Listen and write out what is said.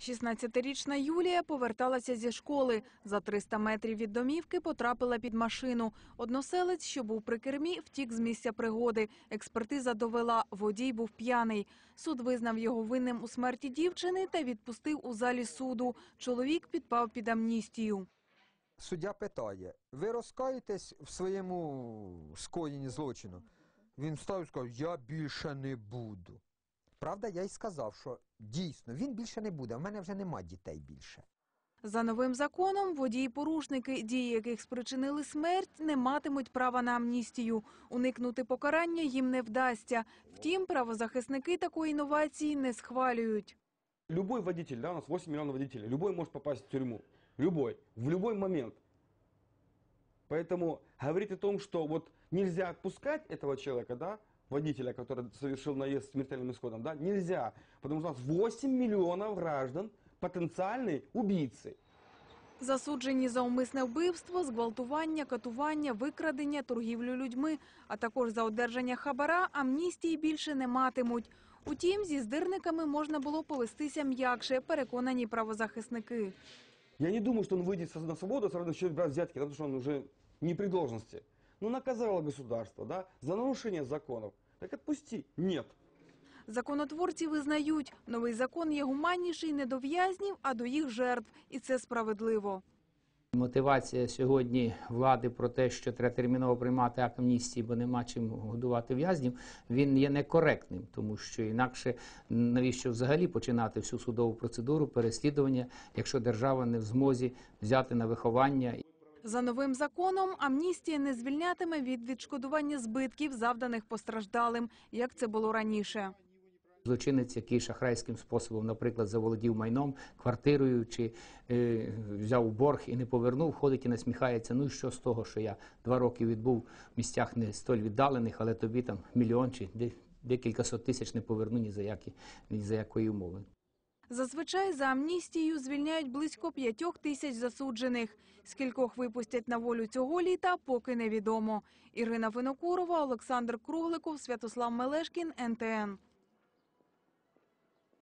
16-річна Юлія поверталася зі школи. За 300 метрів від домівки потрапила під машину. Односелець, що був при кермі, втік з місця пригоди. Експертиза довела, водій був п'яний. Суд визнав його винним у смерті дівчини та відпустив у залі суду. Чоловік підпав під амністію. Суддя питає: ви розкаєтесь в своєму скоєнні злочину? Він встав і сказав, я більше не буду. Правда, я й сказав, що дійсно він більше не буде. У мене вже нема дітей більше. За новим законом водії-порушники, дії яких спричинили смерть, не матимуть права на амністію. Уникнути покарання їм не вдасться. Втім, правозахисники такої інновації не схвалюють. Любой водитель, да, у нас 8 миллионов водителей, любой может попасть в тюрьму. Любой, в любой момент. Поэтому говорить о том, что вот нельзя отпускать этого человека, да, водителя, который совершил наезд с смертельным исходом, да, нельзя. Потому что у нас 8 миллионов граждан потенциальные убийцы. Засуджені за умисне вбивство, зґвалтування, катування, викрадення, торгівлю людьми, а також за одержання хабара амністії більше не матимуть. Утім, зі здирниками можна було повестися м'якше, переконані правозахисники. Я не думаю, что он выйдет со- на свободу, сразу начнет брать взятки, потому что он уже не при должности. Ну, наказало государство, да, за нарушение законов. Так отпусти. Нет. Законотворці визнають, новий закон є гуманніший не до в'язнів, а до їх жертв. І це справедливо. Мотивація сьогодні влади про те, що треба терміново приймати акт амністії, бо нема чим годувати в'язнів, він є некоректним, тому що інакше навіщо взагалі починати всю судову процедуру переслідування, якщо держава не в змозі взяти на виховання За новим законом амністія не звільнятиме від відшкодування збитків, завданих постраждалим, як це було раніше. Злочинець, який шахрайським способом, наприклад, заволодів майном, квартирою чи е, взяв борг і не повернув, ходить і насміхається. Ну і що з того, що я два роки відбув в місцях не столь віддалених, але тобі там мільйон чи де- декілька сот тисяч не поверну ні за які ні за якої умови. Зазвичай за амністію звільняють близько п'ятьох тисяч засуджених. Скількох випустять на волю цього літа, поки невідомо. Ірина Винокурова, Олександр Кругликов, Святослав Мелешкін, НТН.